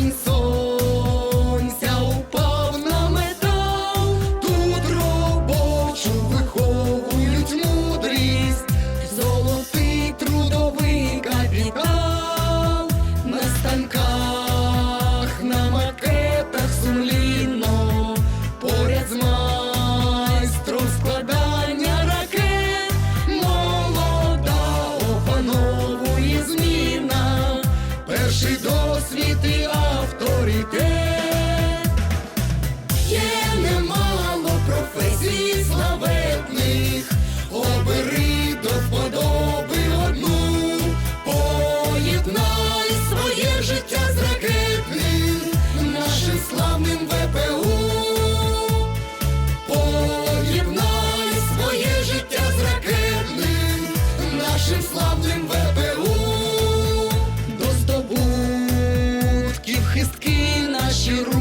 in so Наші руки.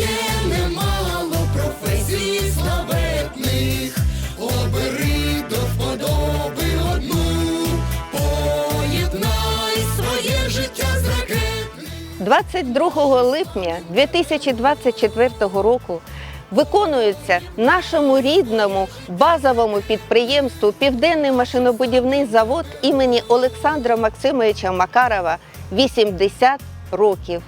Є немало професій славетних, обери до вподоби одну, поєднай своє життя з ракетним. 22 липня 2024 року виконується нашому рідному базовому підприємству Південний машинобудівний завод імені Олександра Максимовича Макарова 80 років.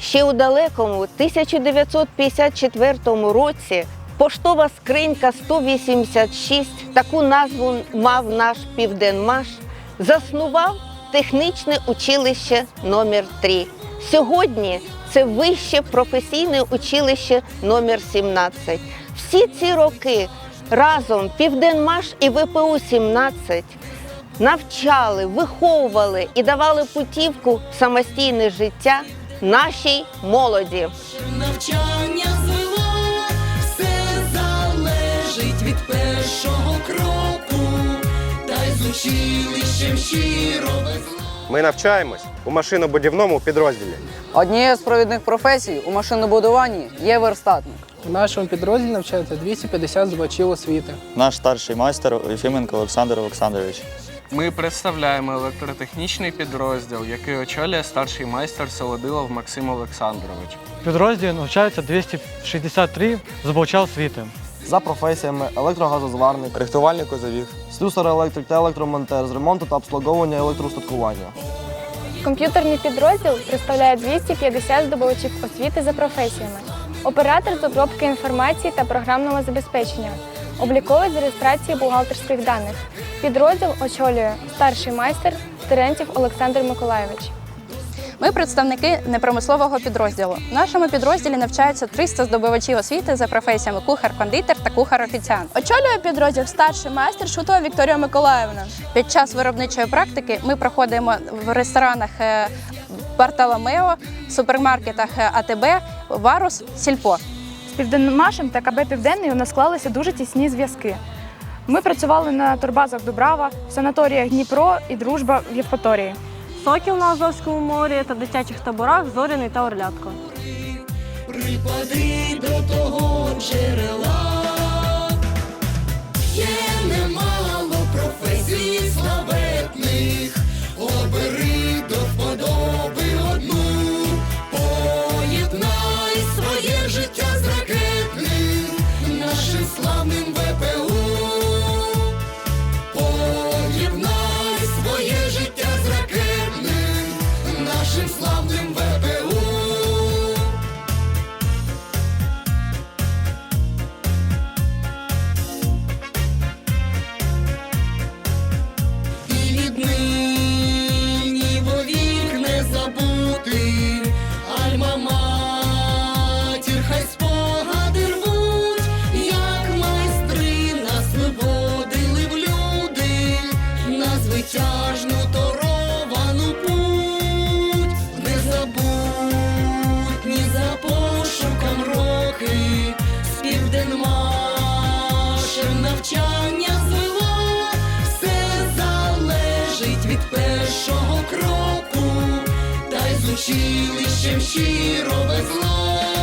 Ще у далекому 1954 році поштова скринька 186, таку назву мав наш Південмаш, заснував технічне училище номер 3 Сьогодні це вище професійне училище номер 17 Всі ці роки разом Південмаш і ВПУ 17 навчали, виховували і давали путівку в самостійне життя нашій молоді. Навчання звела, все залежить від першого кроку, та й з училищем щиро везла. Ми навчаємось у машинобудівному підрозділі. Однією з провідних професій у машинобудуванні є верстатник. У нашому підрозділі навчається 250 здобувачів освіти. Наш старший майстер Єфіменко Олександр Олександрович. Ми представляємо електротехнічний підрозділ, який очолює старший майстер Солодилов Максим Олександрович. В підрозділі навчаються 263 здобувача освіти. за професіями електрогазозварник, Рихтувальник козовів. слюсар електрик та електромонтер з ремонту та обслуговування електроустаткування. Комп'ютерний підрозділ представляє 250 здобувачів освіти за професіями. Оператор з обробки інформації та програмного забезпечення, обліковець з реєстрації бухгалтерських даних. Підрозділ очолює старший майстер Терентів Олександр Миколайович. Ми представники непромислового підрозділу. В нашому підрозділі навчаються 300 здобувачів освіти за професіями кухар-кондитер та кухар-офіціант. Очолює підрозділ старший майстер Шутова Вікторія Миколаївна. Під час виробничої практики ми проходимо в ресторанах е, Бартоломео, супермаркетах е, АТБ, Варус, Сільпо. З Південмашем та КБ Південний у нас склалися дуже тісні зв'язки. Ми працювали на турбазах Дубрава, в санаторіях Дніпро і Дружба в Євпаторії. Сокіл на Азовському морі та дитячих таборах Зоряний та Орлятко. Припади до того джерела, є немало славним ВПУ. Училищем щиро везла.